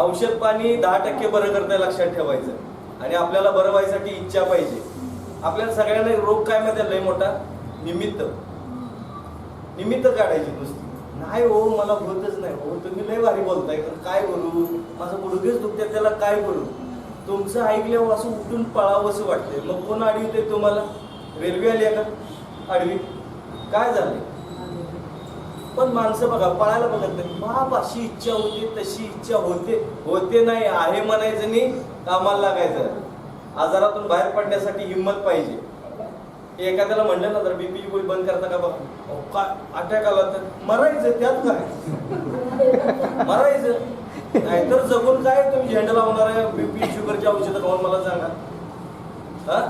औषध पाणी दहा टक्के बरं करताय लक्षात ठेवायचं. आणि आपल्याला बरं व्हायसाठी इच्छा पाहिजे. आपल्याला सगळ्यांना रोग काय माहिती लय मोठा. निमित्त. निमित्त काढायची नुसती. नाही हो मला होतच नाही. हो तुम्ही लय भारी बोलताय. काय करू माझं गुडघेच दुखते त्याला काय करू तुमचं ऐकल्यावर असं उठून पळावं असं वाटतंय. मग कोण अडविते तुम्हाला? रेल्वे आली आहे का? अडवी काय झालं पण माणसं बघा पळायला बघत नाही बाप अशी इच्छा होते तशी इच्छा होते होते नाही आहे म्हणायचं नाही कामाला लागायचं. आजारातून बाहेर पडण्यासाठी हिंमत पाहिजे. एखाद्याला म्हणलं ना तर बीपीची गोळी बंद करता का बघा काय अटॅक आला तर मरायचं त्यात काय? मरायचं. नाहीतर जगून काय तुम्ही झेंडा लावणार आहे? बीपी शुगरची औषधं खाऊन मला सांगा. हा?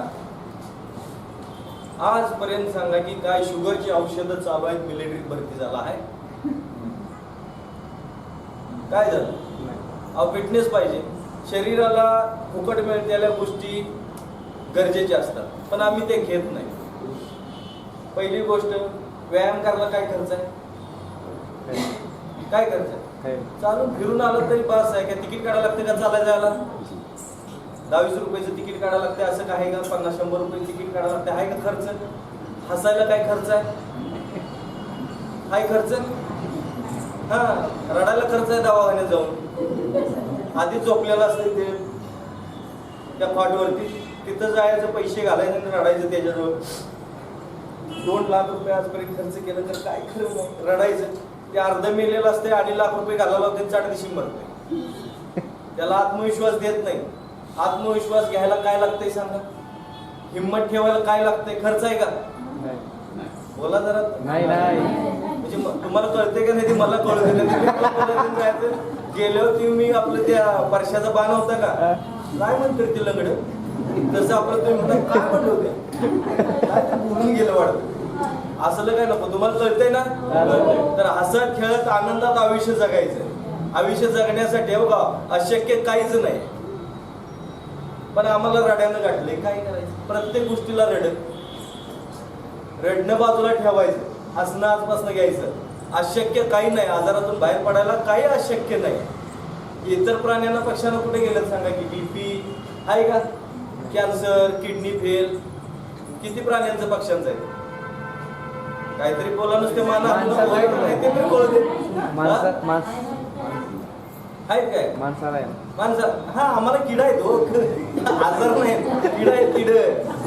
आजपर्यंत सांगा की काय शुगरची औषधं चालू आहेत मिलिटरीत भरती झाला आहे? काय झालं? अहो फिटनेस पाहिजे. शरीराला फुकट मिळतेल्या गोष्टी गरजेच्या असतात. पण आम्ही ते घेत नाही. पहिली गोष्ट व्यायाम करायला काय खर्च आहे? काय? खर्च आहे? चालून फिरून आलं तरी बस आहे. का तिकीट काढायला लागते का चालायला? जायला दहावीस रुपयाचं तिकीट काढायला लागते असं काय का? पन्नास शंभर रुपये तिकीट काढायला लागते आहे का खर्च? हसायला काय खर्च आहे? हाय खर्च? हा रडायला खर्च आहे दवाखान्यात जाऊन. आधी झोपलेला असते ते त्या फॉटवरती तिथं जायचं पैसे घालायचं रडायचं त्याच्याजवळ. दोन लाख रुपये आजपर्यंत खर्च केलं तर काय खरं रडायचं. ते अर्ध मेलेलं असते अडीच लाख रुपये घालायला होते चार दिवशी मरते त्याला आत्मविश्वास देत नाही. आत्मविश्वास घ्यायला काय लागतंय सांगा? हिंमत ठेवायला काय लागतंय? खर्च आहे का? बोला जरा. नाही नाही. म्हणजे तुम्हाला कळते का नाही ते? मला कळू दे नाही. तर मी पद्धतीने जायचं. गेल्यावर तुम्ही मी आपलं त्या वर्षाचा बाण होता का? काय म्हणतो ते लंगड? तसं आपलं तुम्ही म्हणता काय म्हणलं होते काय बोलून गेलं वाटतं असलं काय नको. तुम्हाला कळतंय ना? तर हसत खेळत आनंदात आयुष्य जगायचं. आयुष्य जगण्यासाठी बघा अशक्य काहीच नाही. पण आम्हाला रड्यानं गाठले काय करायचं? प्रत्येक गोष्टीला रडत रडणं बाजूला ठेवायचं. हसणं आजपासून घ्यायचं. अशक्य काही नाही. आजारातून बाहेर पडायला काही अशक्य नाही. इतर प्राण्यांना पक्ष्यांना कुठे गेलं सांगा की बीपी आहे का? Cancer kidney fail. किती प्राण्यांचं पक्ष्यांचं आहे? काहीतरी बोला नुसते माना. आपलं बोलत नाही. ते तरी बोलू दे. माणसा माणस आहेत काय? माणसाला हा आम्हाला किडा आहे तो. आजार नाही. किड आहे किड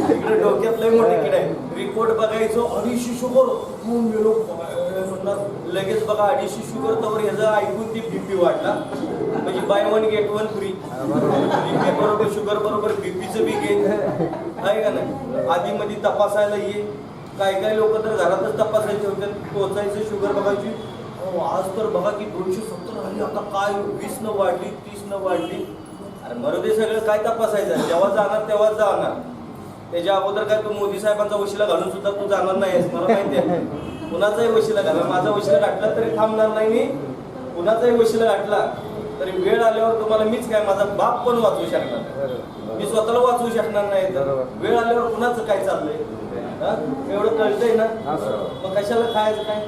तिकडे डोक्यात लय मोठे किड आहे रिपोर्ट बघायचो अडीचशे शुगर म्हणणार लगेच बघा अडीचशे शुगर तर ह्याचं ऐकून ती बीपी वाढला. म्हणजे buy one get one free BP बरोबर शुगर बरोबर बीपीचं बी घे आहे का नाही? आधी मध्ये तपासायला ये. काय काय लोक तर घरातच तपासायचे होते. पोचायचं शुगर बघायची. आज तर बघा की दोनशे सत्तर झाली आता काय? वीस न वाढली तीस न वाढली. अरे मरुदे सगळं काय तपासायचं? जेव्हा जाणार तेव्हा जाणार. त्याच्या अगोदर काय तू मोदी साहेबांचा वशिला घालून सुद्धा तू जाणार नाहीस मला माहिती आहे. कुणाचाही वशिला घाला. माझा वशिला घातला तरी थांबणार नाही मी. कुणाचाही वशिला घातला तरी वेळ आल्यावर तुम्हाला मीच काय माझा बाप पण वाचवू शकणार. मी स्वतःला वाचवू शकणार नाही तर. वेळ आल्यावर कुणाचं काय चाललंय? एवढं कळतंय ना. मग कशाला खायचं काय?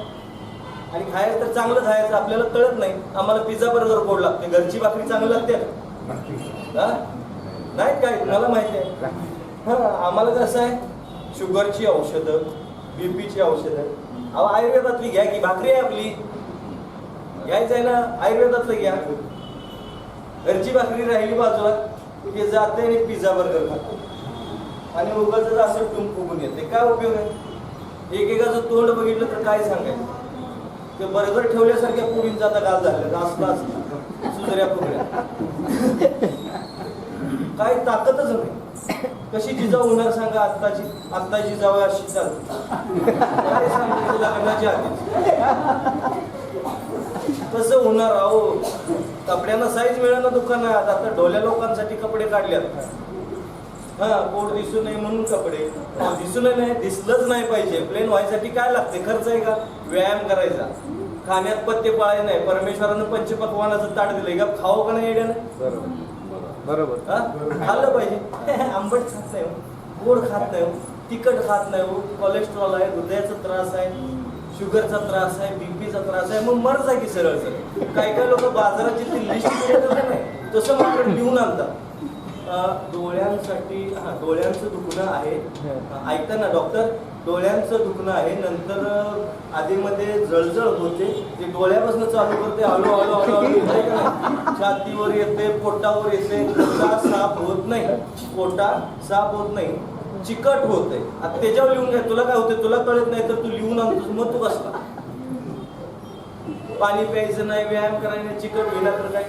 आणि खायचं तर चांगलं खायचं आपल्याला कळत नाही. आम्हाला पिझ्झा बर्गर गोड लागते. घरची भाकरी चांगली लागते? नाही काय? मला माहिती आहे. हा आम्हाला कसं आहे? शुगरची औषधं बीपीची औषधं. अहो आयुर्वेदातली घ्या की भाकरी आहे आपली. घ्यायचं आहे ना? आयुर्वेदातलं घ्या. घरची भाकरी राहिली बाजूला ते जाते आणि पिझ्झा बर्गर खातो. आणि उगाच असं टुम फुगून येते. काय उपयोग आहे? एकेकाचं तोंड बघितलं तर काय सांगायचं? ते बर्गर ठेवल्यासारख्या पुरींचा आता गाल झालं. असला असला. सुजऱ्या पुऱ्या काय ताकदच नाही. कशी जिजाऊ होणार सांगा आत्ताची? आत्ता जिजाऊ अशी चालते काय लग्नाच्या आधी. कसं होणार अहो कपड्यांना साईज मिळेना दुकानात. आता ढोल्या लोकांसाठी कपडे काढल्यात हा पोट दिसू नये म्हणून कपडे. दिसू नये नाही दिसलंच नाही पाहिजे. प्लेन व्हायसाठी काय लागते? खर्च आहे का? व्यायाम करायचा. खाण्यात पत्ते पाळायचे नाही. परमेश्वरानं पंचपक्वानाचं ताट दिलंय. का खाऊ का नाही येड्यानं? बरोबर. हा? खाल्लं पाहिजे. आंबट खात नाही हो. गोड खात नाही हो. तिखट खात नाही हो. कोलेस्ट्रॉल आहे हृदयाचा त्रास आहे शुगरचा त्रास आहे बीपीचा त्रास आहे. मग मर जा की सरळ सर काय काय लोक बाजाराची ती लिस्ट नाही. सांगतात अं, डोळ्यांसाठी हा डोळ्यांचं दुखणं आहे. अं, ऐकता ना डॉक्टर डोळ्यांचं दुखणं आहे. नंतर आधीमध्ये जळजळ होते. ते डोळ्यापासून चालू करते. हळू हळू हळू हळू. येते का नाही? छातीवर येते पोटावर येते. पोटा साफ होत नाही. पोटा साफ होत नाही. चिकट होते. आता त्याच्यावर लिहून काय तुला काय होते? तुला कळत नाही तर तू लिहून आणतोस. मग तू कसला पाणी प्यायचं नाही व्यायाम करायला नाही, चिकट होईना तर काय?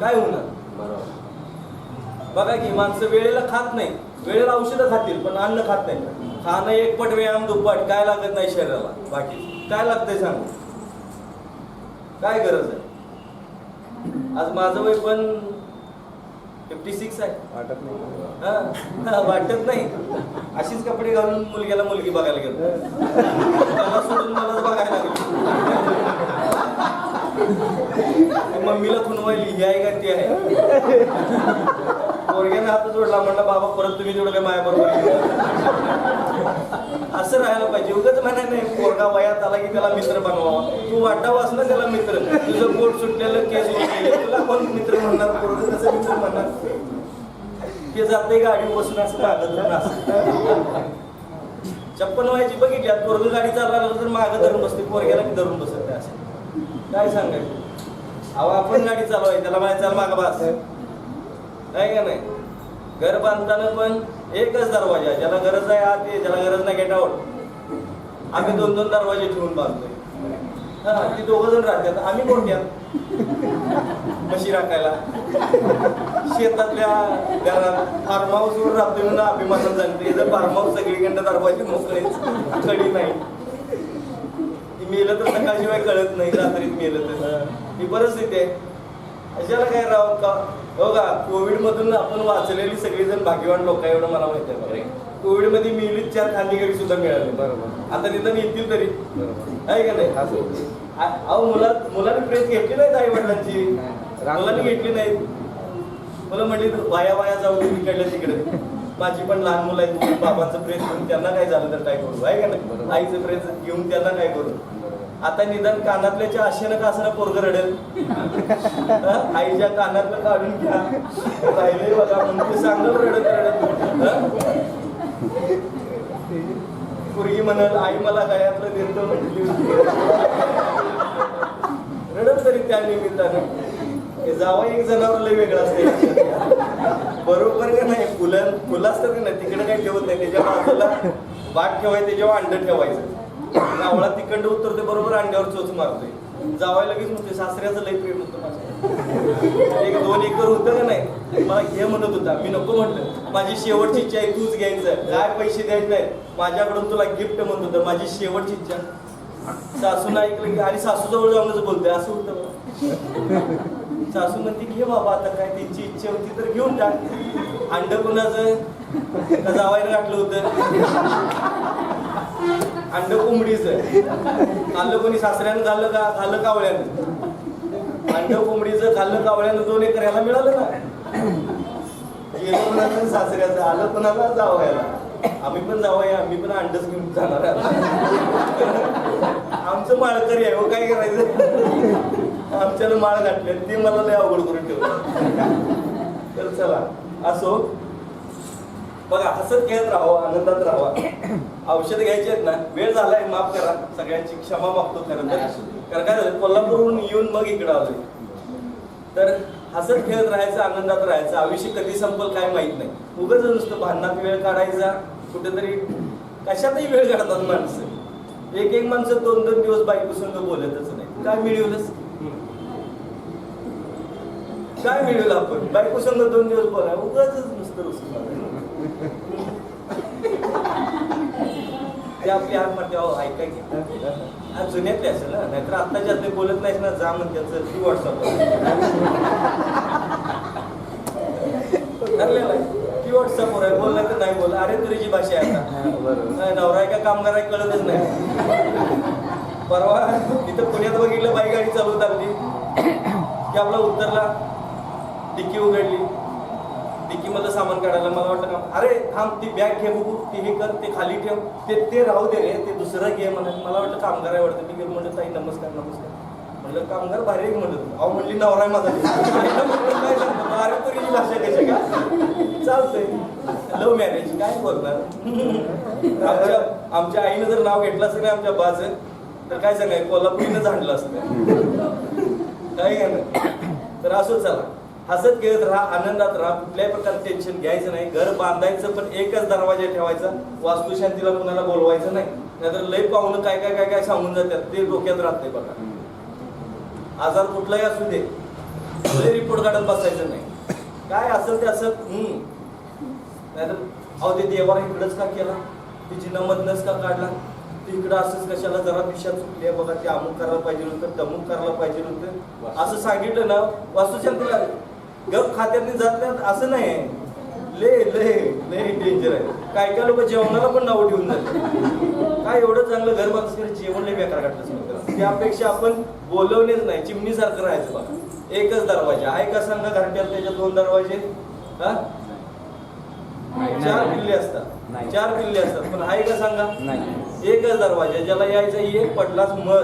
काय होणार? बरोबर. बघा की माणसं वेळेला खात नाही. वेळेला औषधं खातील पण अन्न खात नाही. खाणं एक पट व्यायाम दुप्पट काय लागत नाही शरीराला? बाकी काय लागतंय सांग? काय गरज आहे? आज माझं वय पण फिफ्टी सिक्स आहे. वाटत नाही. वाटत नाही. अशीच कपडे घालून मुलग्याला मुलगी बघायला गेलो. त्याला सोडून मलाच बघायला लागलो. मम्मीला खुनवायली ही आहे का ती आहे? पोरग्याने हात जोडला म्हणला बाबा परत तुम्ही तेवढं काय माया बरोबर असं राहायला पाहिजे. उगाच म्हणाय नाही पोरगा वयात आला की त्याला मित्र बनवावा. तू वाटा ना त्याला मित्र. तुझं पोट सुटलेलं केस तुला कोण मित्र म्हणणार? पोरग कसं मित्र म्हणणार? ते जाते गाडी बसून असं मागं धरून असं. चप्पन व्हायची बघितली. आता पोरग गाडी चालवायला तर मागं धरून बसते. पोरग्याला की धरून बसत नाही असं. काय सांगायचं? अहो आपण गाडी चालवाय त्याला माहिती चाल मागं बस. नाही का नाही? घर बांधताना पण एकच दरवाजा ज्याला गरज आहे आत ये ज्याला गरज नाही गेट आउट. आम्ही दोन दोन दरवाजे ठेवून बांधतोय. हा ती दोघं जण राहतात आम्ही कोणत्या म्हशी राखायला. शेतातल्या घरात फार्म हाऊस वर राहतोय म्हणून अभिमानात सांगते जर फार्म हाऊस सगळीकडे दरवाजे मोकळे कडी नाही. ती मेलं तर सकाळशिवाय कळत नाही रात्रीत मेलं तर. ही परिस्थिती आहे. अशाला काय राव का? हो का? कोविड मधून आपण वाचलेली सगळीजण भाग्यवान लोक एवढं मला माहिती आहे कोविडमध्ये मिली चार खांदेकरी सुद्धा मिळाले. बरोबर. आता तिथं येतील तरी. आहे का नाही? आ- अहो मुला मुलांनी प्रेस घेतली नाही आई वडिलांची मुलांनी घेतली नाही मला म्हटली वाया वाया जाऊ दे तिकडल्या तिकडे. माझी पण लहान मुलं आहेत. बाबांचं प्रेस घेऊन त्यांना काय झालं तर काय करू? आहे का नाही. आईचं प्रेस घेऊन त्यांना काय करू? आता निदान कानातल्याच्या आशेनं का असं पोरग रडेल? आईच्या कानातलं काढून घ्या. राहिले बघा म्हणून ते सांगलं रडत. रडत? पोरगी म्हणाल आई मला गळ्यातलं देतो म्हटली होती. रडत तरी त्या निमित्तानं. जावा एक जनावर लय वेगळं असते बरोबर का नाही? फुलं फुलं असतात नाही तिकडे काही ठेवत नाही. त्याच्या बाजूला बाट ठेवायचं त्याच्यावर अंड ठेवायचं. आवळा तिकडं उतरते बरोबर अंड्यावर चोच मारतोय. जावाय लगेच म्हणते सासऱ्याचं लय प्रेम होतं माझ्या एक दोन एकर होतं का नाही? मला हे म्हणत होता मी नको म्हटलं. माझी शेवटची इच्छा आहे तूच घ्यायचं. काय पैसे द्यायचे नाही माझ्याकडून तुला गिफ्ट म्हणत होतं माझी शेवटची इच्छा. सासून ऐकलं की आणि सासू जवळ जाऊनच बोलतोय असं होतं सासू म्हणते घे बाबा आता काय त्यांची इच्छा होती तर घेऊन टाक अंड कुणाचं? जावायला गाठलं होतं. अंड कोंबडीचं खाल्लं कोणी सासऱ्यानं खाल्लं का खाल्लं कावळ्यानं अंड कोंबडीचं खाल्लं कावळ्यानं दोन एकर याला मिळालं ना गेलं कोणाचं सासऱ्याचं आलं कोणाला? जावयाला. आम्ही पण जावया आम्ही पण अंडच घेऊन जाणार आहे. आमचं माळकरी आहे हो काय करायचं? आमच्यानं माळ घातले ते मला लय अवघड करून ठेवलं. तर चला असो. बघा हसत खेळत राहावं आनंदात राहावा. औषध घ्यायची आहेत ना वेळ झालाय माफ करा. सगळ्यांची क्षमा मागतो खरं तर. कारण काय झालं कोल्हापूरहून येऊन मग इकडं आलोय. तर हसत खेळत राहायचं आनंदात राहायचं आयुष्य कधी संपल काय माहीत नाही. उगाच नुसतं भांडणात वेळ काढायचा. कुठेतरी कशातही वेळ काढतात माणसं. एक एक माणसं दोन दोन दिवस बायको संग बोलतच नाही काय मिळवलंच काय मिळवलं आपण? बायको संग दोन दिवस बोलाय उगाच नुसतं ते आपली हात म्हणते अहो ऐका की. जुन्यातले असेल ना नाहीतर आत्ताचे असले बोलत नाहीस ना जा म्हणते चल ती व्हॉट्सअप ठरलेलं आहे. ती व्हॉट्सअपवर आहे बोललं तर नाही बोल. अरे तुरीची भाषा आहे आता. नवरा आहे का कामगार आहे कळतच नाही. परवा इथं पुण्यात बघितलं बाई गाडी चालवत आली. की आपला उत्तरला डिक्की उघडली. की मला सामान काढायला मला वाटलं का अरे थांब ती बॅग घे बघू ती हे कर ते खाली ठेव ते ते राहू दे रे ते दुसरं घे म्हणत मला वाटलं कामगार आहे वाटतं. मी म्हणलं ताई नमस्कार नमस्कार. म्हणलं कामगार भारी म्हणत अहो म्हणली नवरा आहे माझा. काय सांगतो अरे चालतंय. लव्ह मॅरेज काय बोलणार? आमच्या आमच्या आईनं जर नाव घेतलं असतं ना आमच्या बाज तर काय सांगाय कोल्हापुरीनं झाडलं असतं. काय का तर असो चला. हसत खेळत राहा आनंदात राहा कुठल्याही प्रकारचं टेन्शन घ्यायचं नाही. घर बांधायचं पण एकच दरवाजा ठेवायचा. वास्तुशांतीला कुणाला बोलवायचं नाही. नाहीतर लय पाहुणं काय काय काय काय सांगून जातात. ते डोक्यात राहते बघा. आजार कुठलाही असू दे. लय रिपोर्ट काढत बसायचं नाही. काय असेल ते असं हम्म. नाहीतर अहो ते देवाला इकडंच का केला? तिची नमदनच का काढला? तिकडं इकडं असंच कशाला जरा पिशा चुकली आहे बघा. ते अमुक करायला पाहिजे होतं तमुक करायला पाहिजे होतं असं सांगितलं ना वास्तुशांतीला गप खात्यात जात नाहीत असं नाही. ले ले ले डेंजर आहे. काय काय लोक जेवणाला पण नाव ठेवून जातात. काय एवढं चांगलं घर बांधलं जेवण लय बेकार काढलं त्यापेक्षा आपण बोलवलेच नाही. चिमणीसारखं राहायचं बघा एकच दरवाजा. आहे का सांगा घरट्यात त्याच्या दोन दरवाजे? हा? चार किल्ले असतात. नाही. चार किल्ले असतात. पण आहे का सांगा? नाही. एकच दरवाजा. ज्याला यायचं एक पडलाच मर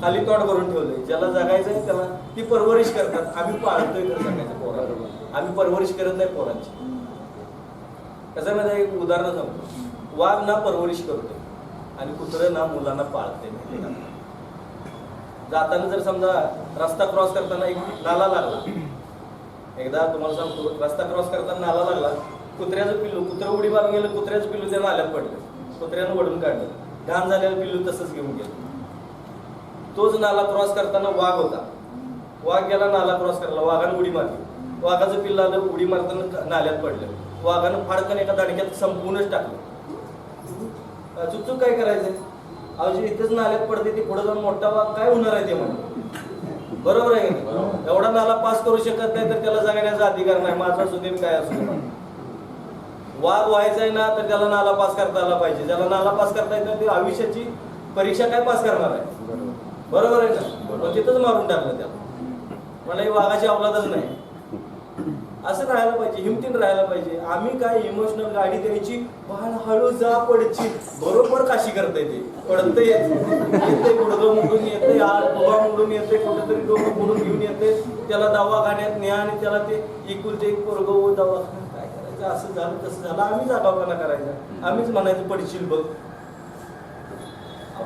खाली तोड करून ठेवलंय. ज्याला जगायचंय त्याला ती परवरिश करतात. आम्ही पाळतोय तर जगायचं पोरांना आम्ही परवरिश करत नाही पोरांची. कसं एक उदाहरण सांगतो. वाघ ना परवरिश करतोय आणि कुत्रं ना मुलांना पाळते जाताना जर समजा रस्ता क्रॉस करताना एक नाला लागला. एकदा तुम्हाला सांगतो रस्ता क्रॉस करताना नाला लागला. कुत्र्याचं पिल्लू कुत्रं उडी मारून गेलं कुत्र्याचं पिल्लू त्या नाल्यात पडलं. कुत्र्यानं वडून काढलं. घाण झालेलं पिल्लू तसंच घेऊन गेलं. तोच नाला क्रॉस करताना वाघ होता. वाघ गेला नाला क्रॉस करायला. वाघानं उडी मारली. वाघाचं पिल्लं आलं उडी मारताना नाल्यात पडलं. वाघानं फाडकन एका दाडक्यात संपूर्णच टाकलं. चुक चुक काय करायचंय अहो जे इथेच नाल्यात पडते ते पुढे जाऊन मोठा वाघ काय होणार आहे ते म्हणजे बरोबर आहे? एवढा नाला पास करू शकत नाही तर त्याला जगण्याचा अधिकार नाही. माझा असू दे काय असू दे. वाघ व्हायचा आहे ना तर त्याला नाला पास करता आला पाहिजे. ज्याला नाला पास करता येत नाही ते आयुष्याची परीक्षा काय पास करणार आहे? बरोबर आहे का पण तिथंच मारून टाकलं त्याला. मला ही वाघाची अवलादच नाही. असं राहायला पाहिजे हिमतीन राहायला पाहिजे. आम्ही काय इमोशनल गाडी द्यायची बाळ हळू जा पडची. बरोबर काशी करता येते. पडत येते गुडगं मोडून येते आड डोळा मोडून येते कुठेतरी डोकं मोडून घेऊन येते त्याला दवाखान्यात न्या आणि त्याला ते इकुलते एक पोरग ओ दवाखान्यात काय करायचं? असं झालं तसं झालं. आम्हीच जागावपणा करायचा. आम्हीच म्हणायचं पडशील बघ.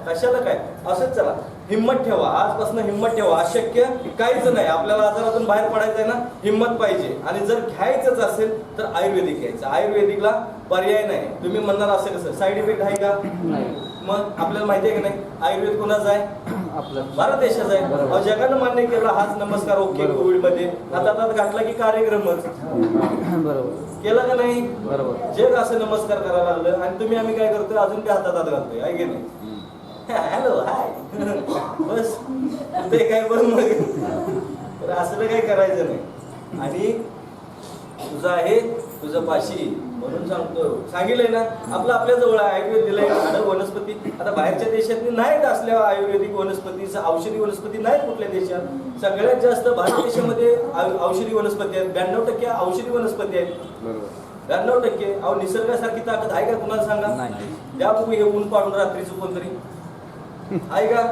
कशाला काय? असंच चला. हिंमत ठेवा. आजपासून हिंमत ठेवा. अशक्य काहीच नाही. आपल्याला आजारातून बाहेर पडायचं आहे ना हिंमत पाहिजे. आणि जर घ्यायचंच असेल तर आयुर्वेदिक घ्यायचं. आयुर्वेदिकला पर्याय नाही. तुम्ही म्हणणार असं कसं? साईड इफेक्ट आहे का? नाही. मग आपल्याला माहिती आहे की नाही? आयुर्वेद कोणाचा आहे? आपलं. भारत देशाचा आहे. जगानं मान्य केला हाच नमस्कार ओके. कोविडमध्ये आता घातला की कार्यक्रमच. बरोबर. केला का नाही? बरोबर. जग असं नमस्कार करायला लागलं. आणि तुम्ही आम्ही काय करतोय? अजून ते हातात हात घालतोय. आहे की नाही? हॅलो हाय ते काय बरं मग तर असलं काही करायचं नाही. आणि तुझं आहे तुझं पाशी म्हणून सांगतो सांगितलंय ना आपलं आपल्या जवळ आयुर्वेद दिलंय झाडं वनस्पती. आता बाहेरच्या देशात नाहीत असल्या आयुर्वेदिक वनस्पती औषधी वनस्पती नाहीत कुठल्या देशात. सगळ्यात जास्त भारत देशामध्ये औषधी वनस्पती आहेत. ब्याण्णव टक्के औषधी वनस्पती आहेत. ब्याण्णव टक्के. अहो निसर्गासारखी ताकद आहे का? कुणाला सांगा. द्या बघू हे ऊन पाडून रात्रीचं कोणतरी. आहे का?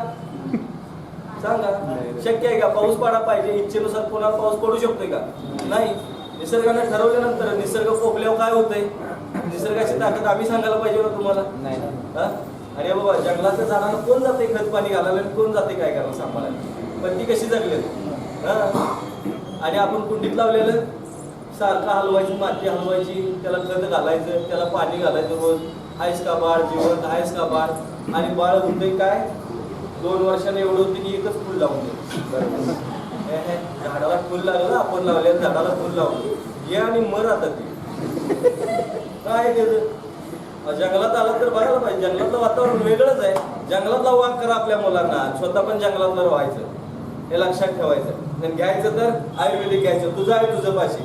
सांगा. शक्य आहे का? पाऊस पाडा पाहिजे इच्छेनुसार कोणाला पाऊस पडू शकतोय का? नाही. निसर्गाने ठरवल्यानंतर निसर्ग पोकल्यावर काय होतंय? निसर्गाची ताकद आम्ही सांगायला पाहिजे का तुम्हाला? नाही? अरे बाबा जंगलाच्या झाडाला कोण जाते खत पाणी घालायला आणि कोण जाते काय करायला सांभाळायला? पण ती कशी जगले? आणि आपण कुंडीत लावलेलं सारखं हलवायची माती हलवायची त्याला खत घालायचं त्याला पाणी घालायचं रोज. आहेस का बाळ जिवंत आहेस का बाळ? आणि बाळ होते काय? दोन वर्षाने एवढं होते की एकच फुल लावून दे झाडाला फुल लागलं आपण लावले झाडाला फुल लावलं ये आणि मर आता ते. काय त्याचं? जंगलात आलं तर बघायला पाहिजे. जंगलातलं वातावरण वेगळंच आहे. जंगलातला वाघ करा आपल्या मुलांना. स्वतः पण जंगलातलं व्हायचं हे लक्षात ठेवायचं. आणि घ्यायचं तर आयुर्वेदिक घ्यायचं. तुझं आहे तुझं पाशी.